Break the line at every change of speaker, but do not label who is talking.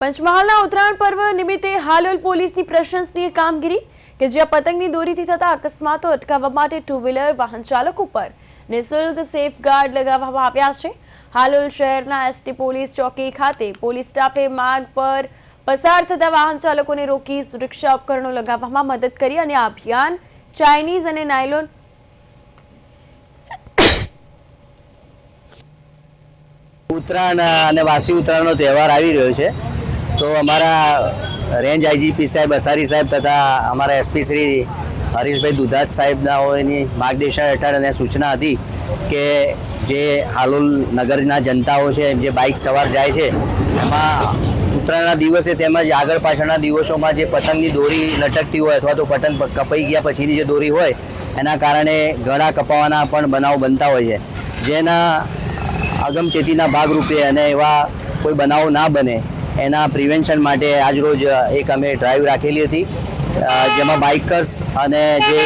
પંચમહાલના ઉત્તરાયણ પર્વ નિમિત્તે હાલોલ પોલીસની પ્રશંસનીય કામગીરી કે જ્યાં પતંગની દોરીથી થતા અકસ્માતો અટકાવવા માટે ટુ વ્હીલર વાહન ચાલકો પર નિઃશુલ્ક સેફગાર્ડ લગાવવામાં આવ્યા છે. હાલોલ શહેરના એસટી પોલીસ ચોકી ખાતે પોલીસ સ્ટાફે માર્ગ પર પસાર થતા વાહન ચાલકોને રોકી સુરક્ષા ઉપકરણો લગાવવામાં મદદ કરી અને અભિયાન ચાઇનીઝ અને નાયલોન
ઉત્તરાયણ અને વાસી ઉત્તરાયણનો તહેવાર આવી રહ્યો છે. તો અમારા રેન્જ આઈજીપી સાહેબ, અસારી સાહેબ તથા અમારા એસપી શ્રી હરીશભાઈ દુધાત સાહેબનાઓની માર્ગદર્શન હેઠળ અને સૂચના હતી કે જે હાલોલ નગરના જનતાઓ છે, જે બાઇક સવાર જાય છે, એમાં ઉત્તરાયણના દિવસે તેમજ આગળ પાછળના દિવસોમાં જે પતંગની દોરી લટકતી હોય અથવા તો પતંગ કપાઈ ગયા પછીની જે દોરી હોય, એના કારણે ગળા કપાવાના પણ બનાવ બનતા હોય છે. જેના અગમચેતીના ભાગરૂપે અને એવા કોઈ બનાવો ના બને એના પ્રિવેન્શન માટે આજરોજ એક અમે ડ્રાઈવ રાખેલી હતી જેમાં બાઇકર્સ અને જે